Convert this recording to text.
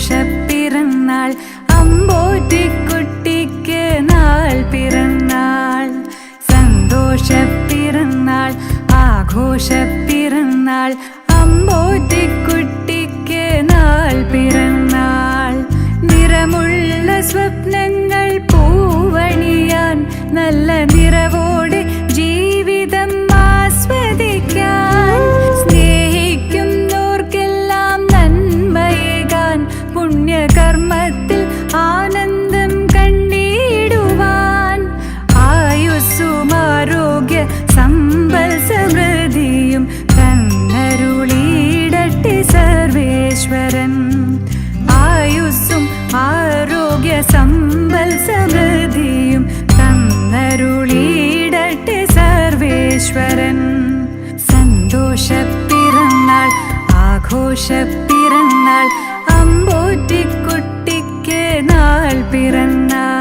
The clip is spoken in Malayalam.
സന്തോഷപ്പിറന്നാൾ അമ്പോറ്റി അമ്പോറ്റിക്കുട്ടിക്ക് നാൾ പിറന്നാൾ സന്തോഷ പിറന്നാൾ ആഘോഷ പിറന്നാൾ അമ്പോറ്റി അമ്പോറ്റിക്കുട്ടിക്ക് നാൾ പിറന്നാൾ. നിറമുള്ള സ്വപ്നങ്ങൾ പൂവണിയാൻ നല്ല നിറവോടെ സമ്പൽ സമൃദ്ധിയും തന്നരുളിയിടട്ടെ സർവേശ്വരൻ. സന്തോഷപ്പിറന്നാൾ ആഘോഷപ്പിറന്നാൾ അമ്പോറ്റിക്കുട്ടിക്ക് നാൾ പിറന്നാൾ.